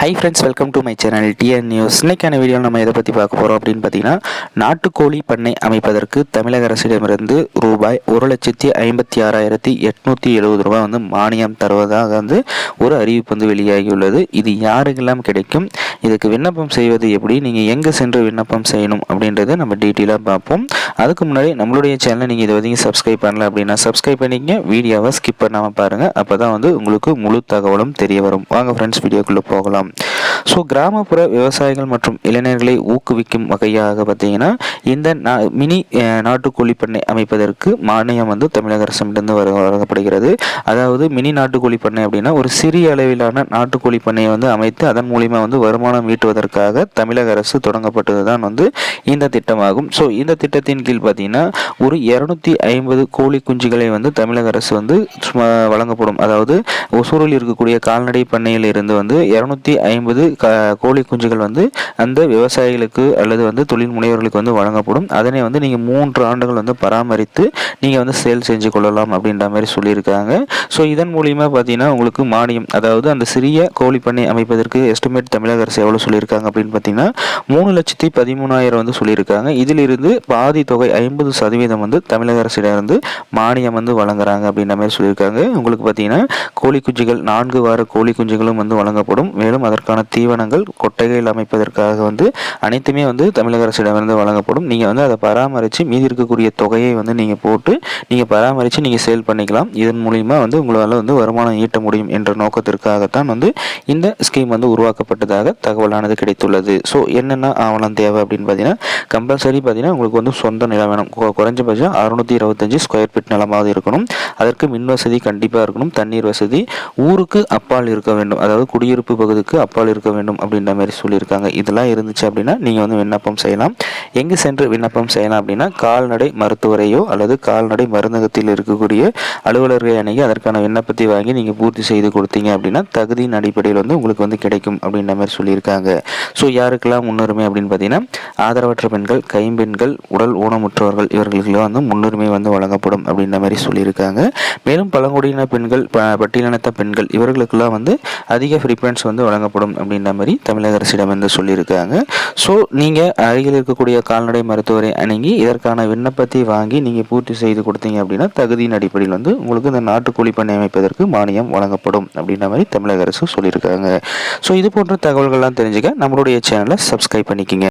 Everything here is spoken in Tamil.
Hi friends welcome to my channel TN news இன்னைக்கான வீடியோ நம்ம எதை பற்றி பார்க்க போகிறோம் அப்படின்னு பார்த்தீங்கன்னா நாட்டுக்கோழி பண்ணை அமைப்பதற்கு தமிழக அரசிடமிருந்து ரூபாய் ஒரு லட்சத்தி ஐம்பத்தி ஆறாயிரத்தி எட்நூற்றி எழுபது ரூபாய் வந்து மானியம் தருவதாக வந்து ஒரு அறிவிப்பு வந்து வெளியாகியுள்ளது. இது யாருக்கெல்லாம் கிடைக்கும்? இதுக்கு விண்ணப்பம் செய்வது எப்படி? நீங்கள் எங்கே சென்று விண்ணப்பம் செய்யணும் அப்படின்றத நம்ம டீட்டெயிலாக பார்ப்போம். அதுக்கு முன்னாடி நம்மளுடைய சேனலை நீங்கள் இது வரைக்கும் சப்ஸ்கிரைப் பண்ணல அப்படின்னா சப்ஸ்கிரைப் பண்ணிக்கங்க. வீடியோவை ஸ்கிப் பண்ணாமல் பாருங்கள் அப்போ தான் வந்து உங்களுக்கு முழு தகவலும் தெரிய வரும். வாங்க ஃப்ரெண்ட்ஸ் வீடியோக்குள்ளே போகலாம். ஸோ கிராமப்புற விவசாயிகள் மற்றும் இளைஞர்களை ஊக்குவிக்கும் வகையாக பார்த்தீங்கன்னா இந்த மினி நாட்டுக்கோழி பண்ணை அமைப்பதற்கு மானியம் வந்து தமிழக அரசிடமிருந்து வழங்கப்படுகிறது. அதாவது மினி நாட்டுக்கோழி பண்ணை அப்படின்னா ஒரு சிறிய அளவிலான நாட்டுக்கோழி பண்ணையை வந்து அமைத்து அதன் மூலிமா வந்து வருமானம் ஈட்டுவதற்காக தமிழக அரசு தொடங்கப்பட்டது தான் வந்து இந்த திட்டமாகும். ஸோ இந்த திட்டத்தின் கீழ் பார்த்தீங்கன்னா ஒரு இரநூத்தி ஐம்பது கோழி குஞ்சுகளை வந்து தமிழக அரசு வந்து வழங்கப்படும். அதாவது ஒசூரில் இருக்கக்கூடிய கால்நடை பண்ணையில் இருந்து வந்து இரநூத்தி ஐம்பது கோழி குஞ்சுகள் வந்து அந்த விவசாயிகளுக்கு அல்லது வந்து தொழில் முனைவர்களுக்கு வந்து வழங்கப்படும். அதனை வந்து நீங்கள் மூன்று ஆண்டுகள் வந்து பராமரித்து நீங்கள் வந்து சேல் செஞ்சு கொள்ளலாம் அப்படின்ற மாதிரி சொல்லியிருக்காங்க. ஸோ இதன் மூலியமாக பார்த்தீங்கன்னா உங்களுக்கு மானியம் அதாவது அந்த சிறிய கோழி பண்ணை அமைப்பதற்கு எஸ்டிமேட் தமிழக அரசு எவ்வளோ சொல்லியிருக்காங்க அப்படின்னு பார்த்தீங்கன்னா மூணு லட்சத்தி பதிமூணாயிரம் வந்து சொல்லியிருக்காங்க. இதிலிருந்து பாதி தொகை ஐம்பது சதவீதம் வந்து தமிழக அரசிடமிருந்து மானியம் வந்து வழங்குறாங்க அப்படின்ற மாதிரி சொல்லியிருக்காங்க. உங்களுக்கு பார்த்தீங்கன்னா கோழி குஞ்சுகள் நான்கு வார கோழி குஞ்சுகளும் வந்து வழங்கப்படும். மேலும் அதற்கான தீவனங்கள் கொட்டைகள் அமைப்பதற்காக வந்து அனைத்துமே வந்து தமிழக அரசிடமிருந்து வழங்கப்படும். நீங்கள் வந்து அதை பராமரித்து மீதி இருக்கக்கூடிய தொகையை வந்து நீங்கள் போட்டு நீங்கள் பராமரித்து நீங்கள் சேல் பண்ணிக்கலாம். இதன் மூலிமா வந்து உங்களால் வந்து வருமானம் ஈட்ட முடியும் என்ற நோக்கத்திற்காகத்தான் வந்து இந்த ஸ்கீம் வந்து உருவாக்கப்பட்டதாக தகவலானது கிடைத்துள்ளது. ஸோ என்னென்ன ஆவணம் தேவை அப்படின்னு பார்த்தீங்கன்னா கம்பல்சரி பார்த்தீங்கன்னா உங்களுக்கு வந்து சொந்த நிலம் வேணும்? குறைஞ்சபட்சம் அறுநூற்றி இருபத்தஞ்சி ஸ்கொயர் ஃபீட் நிலமாவது இருக்கணும். அதற்கு மின் வசதி கண்டிப்பாக இருக்கணும். தண்ணீர் வசதி ஊருக்கு அப்பால் இருக்க வேண்டும். அதாவது குடியிருப்பு பகுதிக்கு அப்பால் இருக்க வேண்டும் அப்படின்ற மாதிரி சொல்லியிருக்காங்க. இதெல்லாம் இருந்துச்சு அப்படின்னா நீங்கள் வந்து விண்ணப்பம் செய்யலாம். எங்கு சென்று விண்ணப்பம் செய்யலாம் அப்படின்னா கால்நடை மருத்துவரையோ அல்லது கால்நடை மருந்தகத்தில் இருக்கக்கூடிய அலுவலர்களை அணுகி அதற்கான விண்ணப்பத்தை வாங்கி நீங்கள் பூர்த்தி செய்து கொடுத்தீங்க அப்படின்னா தகுதியின் அடிப்படையில் வந்து உங்களுக்கு வந்து கிடைக்கும் அப்படின்ற மாதிரி சொல்லியிருக்காங்க. ஸோ யாருக்கெல்லாம் முன்னுரிமை அப்படின்னு பார்த்தீங்கன்னா ஆதரவற்ற பெண்கள் கைம்பெண்கள் உடல் ஊனமுற்றவர்கள் இவர்களுக்கு வந்து முன்னுரிமை வந்து வழங்கப்படும் அப்படின்ற மாதிரி சொல்லியிருக்காங்க. மேலும் பழங்குடியின பெண்கள் பட்டியலினத்த பெண்கள் இவர்களுக்கெல்லாம் வந்து அதிக ப்ரிஃபரன்ஸ் வந்து வழங்கப்படும் அப்படின்ற மாதிரி தமிழக அரசிடம் வந்து சொல்லியிருக்காங்க. ஸோ நீங்கள் அருகில் இருக்கக்கூடிய கால்நடை மருத்துவரை அணுகி இதற்கான விண்ணப்பத்தை வாங்கி நீங்கள் பூர்த்தி செய்து கொடுத்தீங்க அப்படின்னா தகுதியின் அடிப்படையில் வந்து உங்களுக்கு இந்த நாட்டுக்கோழி பண்ணை அமைப்பதற்கு மானியம் வழங்கப்படும் அப்படின்ற மாதிரி தமிழக அரசு சொல்லியிருக்காங்க. ஸோ இது போன்ற தகவல்கள்லாம் தெரிஞ்சுக்க நம்மளுடைய சேனலை சப்ஸ்கிரைப் பண்ணிக்கிங்க.